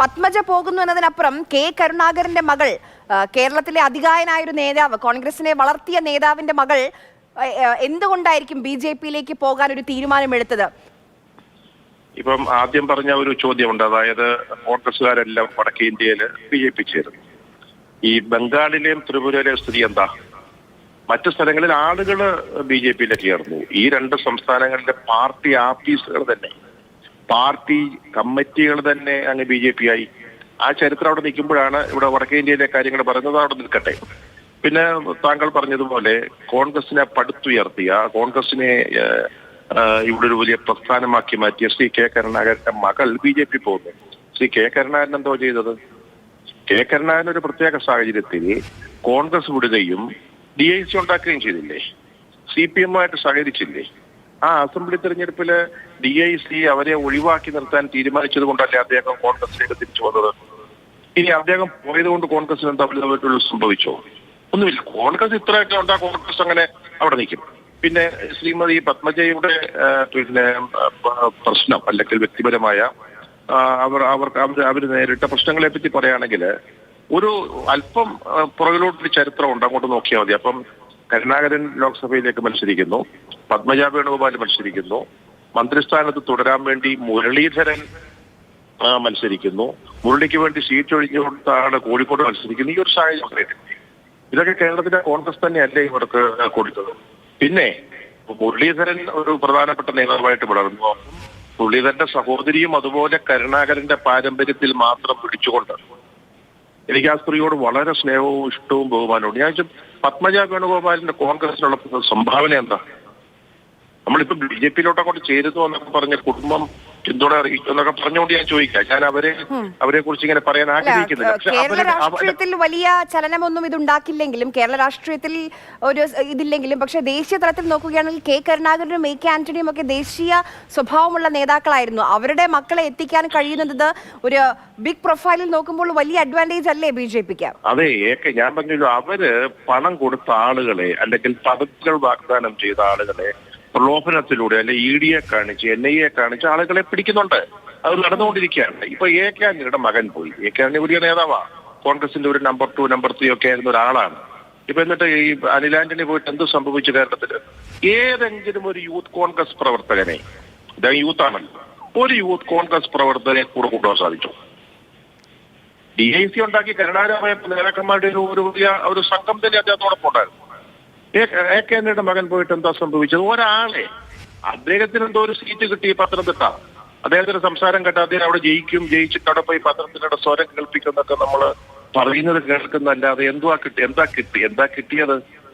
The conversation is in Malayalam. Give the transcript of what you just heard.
പത്മജ പോകുന്നു എന്നതിനപ്പുറം കെ കരുണാകരന്റെ മകൾ കേരളത്തിലെ അധികായനായ ഒരു നേതാവ് കോൺഗ്രസിനെ വളർത്തിയ നേതാവിന്റെ മകൾ എന്തുകൊണ്ടായിരിക്കും ബി ജെ പിയിലേക്ക് പോകാൻ ഒരു തീരുമാനമെടുത്തത്? ഇപ്പം ആദ്യം പറഞ്ഞ ഒരു ചോദ്യമുണ്ട്. അതായത് കോൺഗ്രസ്സുകാരെല്ലാം വടക്കേ ഇന്ത്യയിൽ ബി ജെ പി ചേരുന്നു. ഈ ബംഗാളിലെയും ത്രിപുരയിലെയും സ്ഥിതി എന്താ? മറ്റു സ്ഥലങ്ങളിൽ ആളുകൾ ബി ജെ പിയിലേക്ക് ചേർന്നു. ഈ രണ്ട് സംസ്ഥാനങ്ങളിലെ പാർട്ടി ആഫീസുകൾ തന്നെ പാർട്ടി കമ്മിറ്റികൾ തന്നെ അങ്ങ് ബി ജെ പി ആയി ആ ചരിത്രം അവിടെ നിൽക്കുമ്പോഴാണ് ഇവിടെ വടക്കേ ഇന്ത്യയിലെ കാര്യങ്ങൾ പറയുന്നത് അവിടെ നിൽക്കട്ടെ. പിന്നെ താങ്കൾ പറഞ്ഞതുപോലെ കോൺഗ്രസിനെ പടുത്തുയർത്തിയ കോൺഗ്രസിനെ ഇവിടെ ഒരു വലിയ പ്രസ്ഥാനമാക്കി മാറ്റിയ ശ്രീ കെ കരുണാകരന്റെ മകൾ ബി ജെ പി പോകുന്നു. ശ്രീ കെ കരുണാകരൻ എന്തോ ചെയ്തത്? കെ കരുണാകരൻ ഒരു പ്രത്യേക സാഹചര്യത്തിൽ കോൺഗ്രസ് വിടുകയും ഡി ഐ സി ഉണ്ടാക്കുകയും ചെയ്തില്ലേ? സി പി എമ്മുമായിട്ട് സഹകരിച്ചില്ലേ? ആ അസംബ്ലി തെരഞ്ഞെടുപ്പിൽ ഡി ഐ സി അവരെ ഒഴിവാക്കി നിർത്താൻ തീരുമാനിച്ചത് കൊണ്ടല്ലേ അദ്ദേഹം കോൺഗ്രസിലേക്ക് തിരിച്ചു വന്നത്? ഇനി അദ്ദേഹം പോയത് കൊണ്ട് കോൺഗ്രസിന് എന്താ വലുതായിട്ടുള്ള സംഭവിച്ചോ? ഒന്നുമില്ല. കോൺഗ്രസ് ഇത്രയൊക്കെ ഉണ്ടാ കോൺഗ്രസ് അങ്ങനെ അവിടെ നിൽക്കും. പിന്നെ ശ്രീമതി പത്മജയുടെ പിന്നെ പ്രശ്നം അല്ലെങ്കിൽ വ്യക്തിപരമായ അവർ അവർക്ക് അവർ അവർ നേരിട്ട പ്രശ്നങ്ങളെ പറ്റി പറയുകയാണെങ്കിൽ ഒരു അല്പം പുറകിലോട്ടൊരു ചരിത്രമുണ്ട്. അങ്ങോട്ട് നോക്കിയാൽ മതി. അപ്പം കരുണാകരൻ ലോക്സഭയിലേക്ക് മത്സരിക്കുന്നു. പത്മജ വേണുഗോപാൽ മത്സരിക്കുന്നു. മന്ത്രിസ്ഥാനത്ത് തുടരാൻ വേണ്ടി മുരളീധരൻ മത്സരിക്കുന്നു. മുരളിക്ക് വേണ്ടി സീറ്റ് ഒഴിഞ്ഞുകൊണ്ടാണ് കോഴിക്കോട് മത്സരിക്കുന്നത്. ഈ ഒരു സാഹചര്യം? ഇതൊക്കെ കേരളത്തിലെ കോൺഗ്രസ് തന്നെയല്ലേ ഇവർക്ക് കൊടുത്തത്? പിന്നെ മുരളീധരൻ ഒരു പ്രധാനപ്പെട്ട നേതാവായിട്ട് വളർന്നു മുരളീധരന്റെ സഹോദരിയും അതുപോലെ കരുണാകരന്റെ പാരമ്പര്യത്തിൽ മാത്രം പിടിച്ചുകൊണ്ട് എനിക്ക് ആ സ്ത്രീയോട് വളരെ സ്നേഹവും ഇഷ്ടവും ബഹുമാനവും ഞാൻ പത്മജ വേണുഗോപാലിന്റെ കോൺഗ്രസിനുള്ള സംഭാവന എന്താ? നമ്മളിപ്പോ ബി ജെ പിയിലോട്ട് അങ്ങോട്ട് ചേരുന്നു എന്നൊക്കെ പറഞ്ഞ കുടുംബം പിന്തുണ അറിയിച്ചു എന്നൊക്കെ പറഞ്ഞുകൊണ്ട് ഞാൻ ചോദിക്കാം. ഞാൻ അവരെ അവരെ കുറിച്ച് ഇങ്ങനെ പറയാൻ ആഗ്രഹിക്കുന്നില്ല. കേരള രാഷ്ട്രീയത്തിൽ വലിയ ചലനമൊന്നും ഇത് ഉണ്ടാക്കില്ലെങ്കിലും കേരള രാഷ്ട്രീയത്തിൽ ഒരു ഇതില്ലെങ്കിലും പക്ഷേ ദേശീയ തലത്തിൽ നോക്കുകയാണെങ്കിൽ കെ കരുണാകരനും എ കെ ആന്റണിയും ഒക്കെ ദേശീയ സ്വഭാവമുള്ള നേതാക്കളായിരുന്നു. അവരുടെ മക്കളെ എത്തിക്കാൻ കഴിയുന്നത് ഒരു ബിഗ് പ്രൊഫൈലിൽ നോക്കുമ്പോൾ വലിയ അഡ്വാന്റേജ് അല്ലേ ബി ജെ പിക്ക്? അതെ ഞാൻ പറഞ്ഞല്ലോ അവർ പണം കൊടുത്ത ആളുകളെ അല്ലെങ്കിൽ പദവികൾ വാഗ്ദാനം ചെയ്ത ആളുകളെ പ്രലോഭനത്തിലൂടെ അല്ലെ ഇ ഡിയെ കാണിച്ച് എൻ ഐ എ കാണിച്ച് ആളുകളെ പിടിക്കുന്നുണ്ട്. അത് നടന്നുകൊണ്ടിരിക്കുകയാണ്. ഇപ്പൊ എ കെ ആന്റണിയുടെ മകൻ പോയി. എ കെ ആന്റണി വലിയ നേതാവാ. കോൺഗ്രസിന്റെ ഒരു നമ്പർ ടു നമ്പർ ത്രീ ഒക്കെ ആയിരുന്ന ഒരാളാണ്. ഇപ്പൊ എന്നിട്ട് ഈ അനിൽ ആന്റണി പോയിട്ട് എന്ത് സംഭവിച്ചു കേരളത്തിൽ? ഏതെങ്കിലും ഒരു യൂത്ത് കോൺഗ്രസ് പ്രവർത്തകനെ ഇദ്ദേഹം യൂത്ത് ആണല്ലോ ഒരു യൂത്ത് കോൺഗ്രസ് പ്രവർത്തകനെ കൂടെ കൊണ്ടുപോകാൻ സാധിച്ചു. ഡി ഐ സി ഉണ്ടാക്കി കരുണാകരമായ നേതാക്കന്മാരുടെ ഒരു വലിയ ഒരു സംഘം തന്നെ അദ്ദേഹത്തോടൊപ്പം ഉണ്ടായിരുന്നു. എ- എ കെ ആന്റണിയുടെ മകൻ പോയിട്ട് എന്താ സംഭവിച്ചത്? ഒരാളെ അദ്ദേഹത്തിന് എന്തോ ഒരു സീറ്റ് കിട്ടി പത്തനംതിട്ട. അദ്ദേഹത്തിന്റെ സംസാരം കേട്ട അദ്ദേഹം അവിടെ ജയിക്കും ജയിച്ചിട്ട് അവിടെ പോയി പത്തനംതിട്ടയുടെ സ്വരം കേൾപ്പിക്കുന്നൊക്കെ നമ്മൾ പറയുന്നത് കേൾക്കുന്നല്ലാതെ എന്തുവാ കിട്ടി എന്താ കിട്ടി എന്താ കിട്ടിയത്?